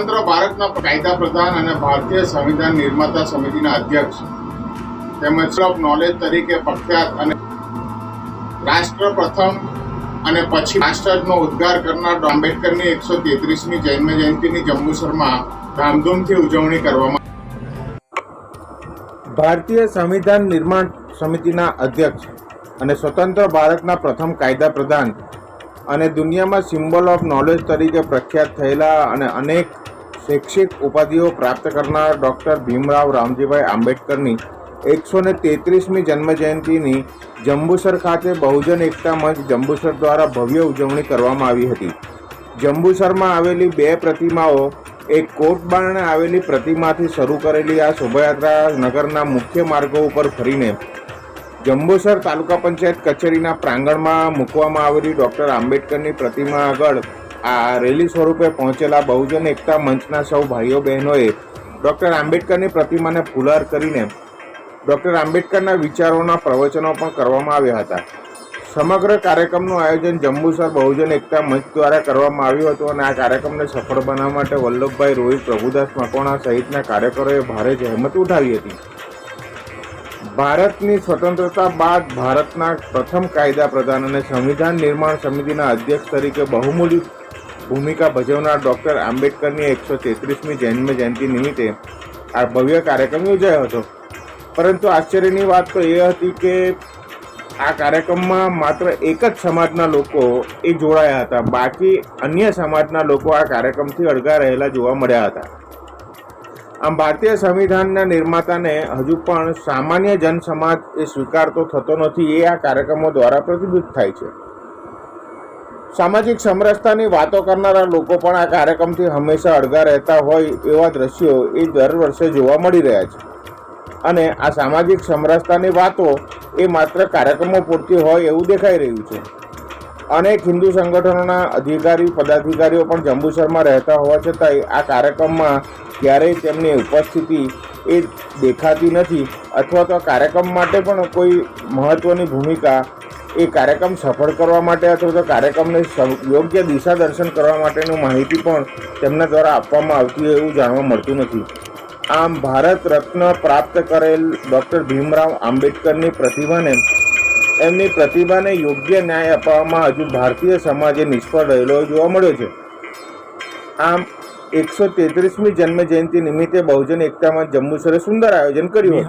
સ્વતંત્ર ભારતના કાયદા પ્રધાન અને ભારતીય સંવિધાન નિર્માતા સમિતિના અધ્યક્ષ તેમજ ઓફ નોલેજ તરીકે પ્રખ્યાત અને રાષ્ટ્ર પ્રથમ અને પછી રાષ્ટ્રનો ઉદ્ગાર કરનાર આંબેડકરની એકસો તેત્રીસમી જન્મ જયંતિની જંબુસરમાં ધામધૂમથી ઉજવણી કરવામાં ભારતીય સંવિધાન નિર્માણ સમિતિના અધ્યક્ષ અને સ્વતંત્ર ભારતના પ્રથમ કાયદા પ્રધાન અને દુનિયામાં સિમ્બોલ ઓફ નોલેજ તરીકે પ્રખ્યાત થયેલા અને અનેક શૈક્ષિક ઉપાધિઓ પ્રાપ્ત કરનાર ડૉક્ટર ભીમરાવ રામજીભાઈ આંબેડકરની એકસો ને તેત્રીસમી જન્મજયંતિની જંબુસર ખાતે બહુજન એકતા મંચ જંબુસર દ્વારા ભવ્ય ઉજવણી કરવામાં આવી હતી. જંબુસરમાં આવેલી બે પ્રતિમાઓ, એક કોટબારણે આવેલી પ્રતિમાથી શરૂ કરેલી આ શોભાયાત્રા નગરના મુખ્ય માર્ગો ઉપર ફરીને જંબુસર તાલુકા પંચાયત કચેરીના પ્રાંગણમાં મૂકવામાં આવેલી ડૉક્ટર આંબેડકરની પ્રતિમા આગળ આ રેલી સ્વરૂપે પહોંચેલા બહુજન એકતા મંચના સૌ ભાઈઓ બહેનોએ ડૉક્ટર આંબેડકરની પ્રતિમાને ફુલાર કરીને ડૉક્ટર આંબેડકરના વિચારોના પ્રવચનો પણ કરવામાં આવ્યા હતા. સમગ્ર કાર્યક્રમનું આયોજન જંબુસર બહુજન એકતા મંચ દ્વારા કરવામાં આવ્યું હતું અને આ કાર્યક્રમને સફળ બનાવવા માટે વલ્લભભાઈ રોહિત પ્રભુદાસ મકવાણા સહિતના કાર્યકરોએ ભારે જહેમત ઉઠાવી હતી. ભારતની સ્વતંત્રતા બાદ ભારતના પ્રથમ કાયદા પ્રધાન અને સંવિધાન નિર્માણ સમિતિના અધ્યક્ષ તરીકે બહુમૂલ્ય ભૂમિકા ભજવનાર ડૉક્ટર આંબેડકરની એકસો તેત્રીસમી જન્મ જયંતિ નિમિત્તે આ ભવ્ય કાર્યક્રમ યોજાયો હતો. પરંતુ આશ્ચર્યની વાત તો એ હતી કે આ કાર્યક્રમમાં માત્ર એક જ સમાજના લોકો એ જોડાયા હતા. બાકી અન્ય સમાજના લોકો આ કાર્યક્રમથી અળગા રહેલા જોવા મળ્યા હતા. આમ ભારતીય સંવિધાનના નિર્માતાને હજુ પણ સામાન્ય જનસમાજ એ સ્વીકારતો થતો નથી એ આ કાર્યક્રમો દ્વારા પ્રતિબિંબિત થાય છે. સામાજિક સમરસતાની વાતો કરનારા લોકો પણ આ કાર્યક્રમથી હંમેશા અડગા રહેતા હોય એવા દ્રશ્યો એ દર વર્ષે જોવા મળી રહ્યા છે. અને આ સામાજિક સમરસતાની વાતો એ માત્ર કાર્યક્રમો પૂરતી હોય એવું દેખાઈ રહ્યું છે. અનેક હિન્દુ સંગઠનોના અધિકારી પદાધિકારીઓ પણ જંબુસરમાં રહેતા હોવા છતાંય આ કાર્યક્રમમાં ક્યારેય તેમની ઉપસ્થિતિ એ દેખાતી નથી અથવા તો કાર્યક્રમ માટે પણ કોઈ મહત્ત્વની ભૂમિકા એ કાર્યક્રમ સફળ કરવા માટે અથવા તો કાર્યક્રમને યોગ્ય દિશા દર્શન કરવા માટેની માહિતી પણ તેમના દ્વારા આપવામાં આવતી હોય એવું જાણવા મળતું નથી. આમ, ભારત રત્ન પ્રાપ્ત કરેલ ડૉક્ટર ભીમરાવ આંબેડકરની પ્રતિભાને એમની પ્રતિભાને યોગ્ય ન્યાય અપાવવામાં હજુ ભારતીય સમાજે નિષ્ફળ રહેલો જોવા મળ્યો છે. આમ, એકસો તેત્રીસમી જન્મ જયંતિ નિમિત્તે બહુજન એકતામાં જંબુસરે સુંદર આયોજન કર્યું